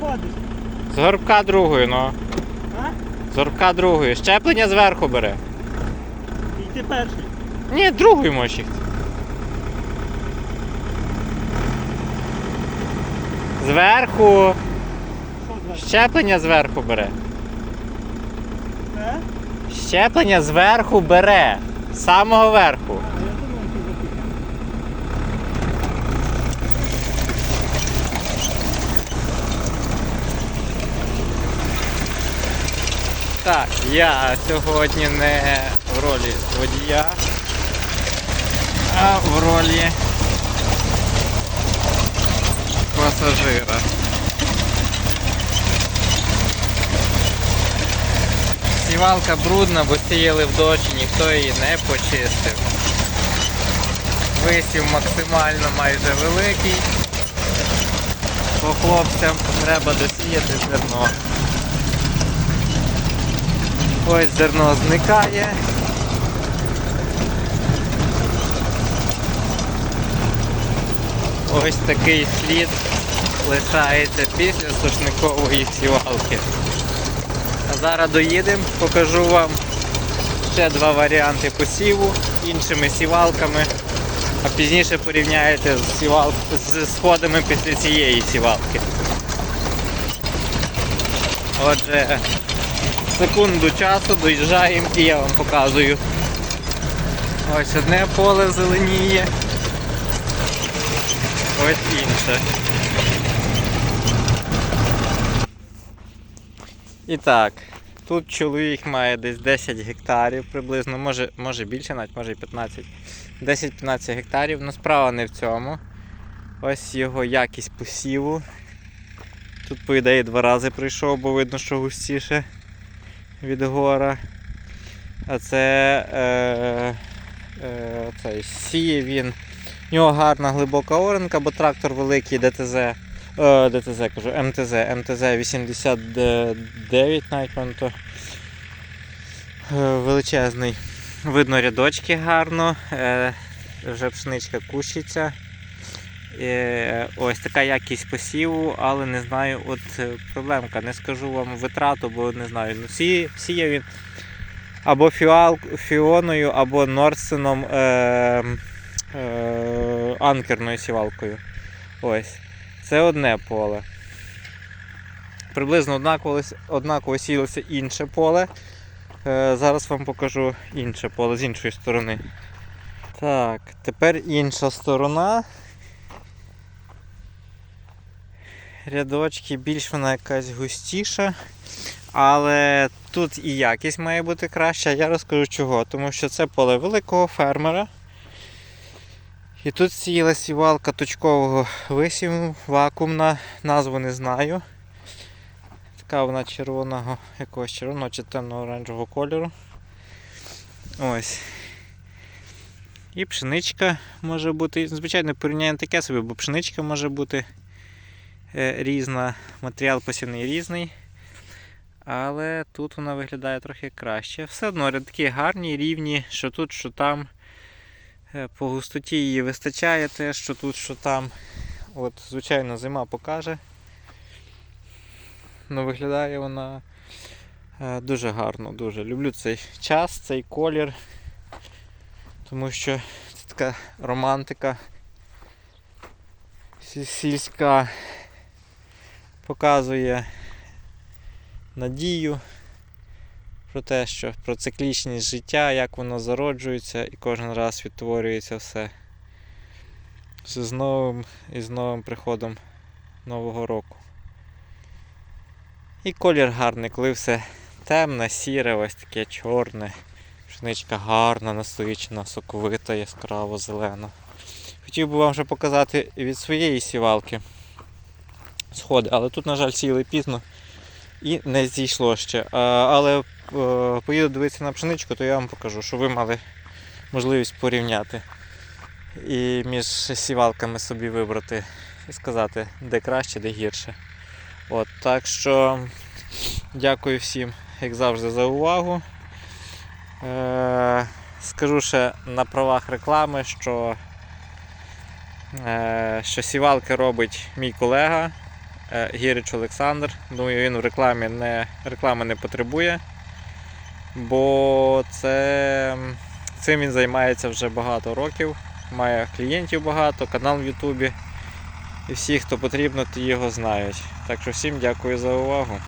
виходиш? З горбка другої, ну. А? З горбка другої. Щеплення зверху бере. І ти перший. Ні, другою можеш їхати. Зверху. Що звати? Щеплення зверху бере. Е? Щеплення зверху бере. З самого верху. А, я думав, що запитав. Так, я сьогодні не в ролі водія, а в ролі пасажира. Сівалка брудна, бо сіяли в дощі, ніхто її не почистив. Висів максимально майже великий. По хлопцям треба досіяти зерно. Ось зерно зникає. Ось такий слід лишається після сушникової сівалки. Зараз доїдемо, покажу вам ще два варіанти посіву іншими сівалками, а пізніше порівняєте з, сівал... з сходами після цієї сівалки. Отже, секунду часу доїжджаємо і я вам показую. Ось одне поле зеленіє. Ось інше. І так, тут чоловік має десь 10 гектарів приблизно, може, може більше навіть, може і 15. 10-15 гектарів, але справа не в цьому. Ось його якість посіву. Тут, по ідеї, два рази прийшов, бо видно, що густіше від гора. А це е, е, цей, сіє він. В нього гарна глибока оренка, бо трактор великий ДТЗ. Е, ДТЗ кажу, МТЗ, МТЗ 89 навіть то е, величезний. Видно рядочки гарно, е, вже пшеничка кущиться. Е, ось така якість посіву, але не знаю, от е, проблемка. Не скажу вам витрату, бо не знаю. Ну, сі, сіяв він або фіал, фіоною, або Норсеном е, е, анкерною сівалкою. Ось. Це одне поле. Приблизно однаково, однаково сіялося інше поле. Е, зараз вам покажу інше поле з іншої сторони. Так, тепер інша сторона. Рядочки, більш вона якась густіша. Але тут і якість має бути краща. Я розкажу чого. Тому що це поле великого фермера. І тут сіяла сівалка точкового висіву, вакуумна, назву не знаю. Така вона червоного, якогось червоного чи темно-оранжевого кольору. Ось. І пшеничка може бути. Звичайно, порівняння таке собі, бо пшеничка може бути різна, матеріал посівний різний. Але тут вона виглядає трохи краще. Все одно рядки гарні, рівні, що тут, що там. Е, По густоті її вистачає те, що тут, що там. От, Звичайно, зима покаже. Ну, виглядає вона е, дуже гарно, дуже. Люблю цей час, цей колір. Тому що це така романтика сільська показує надію про те, що про циклічність життя, як воно зароджується і кожен раз відтворюється все з новим і з новим приходом Нового року. І колір гарний, коли все темне, сіре, ось таке чорне. Пшеничка гарна, насичена, соковита, яскраво зелена. Хотів би вам вже показати від своєї сівалки сходи, але тут, на жаль, сіли пізно і не зійшло ще. Але е, поїду дивитися на пшеничку, то я вам покажу, що ви мали можливість порівняти і між сівалками собі вибрати і сказати, де краще, де гірше. От, так що дякую всім, як завжди, за увагу. Е, скажу ще на правах реклами, що, е, що сівалки робить мій колега Гірич Олександр. Думаю, він в рекламі не, реклами не потребує, бо це, цим він займається вже багато років. Має клієнтів багато, канал в Ютубі. І всі, хто потрібно, ті його знають. Так що всім дякую за увагу.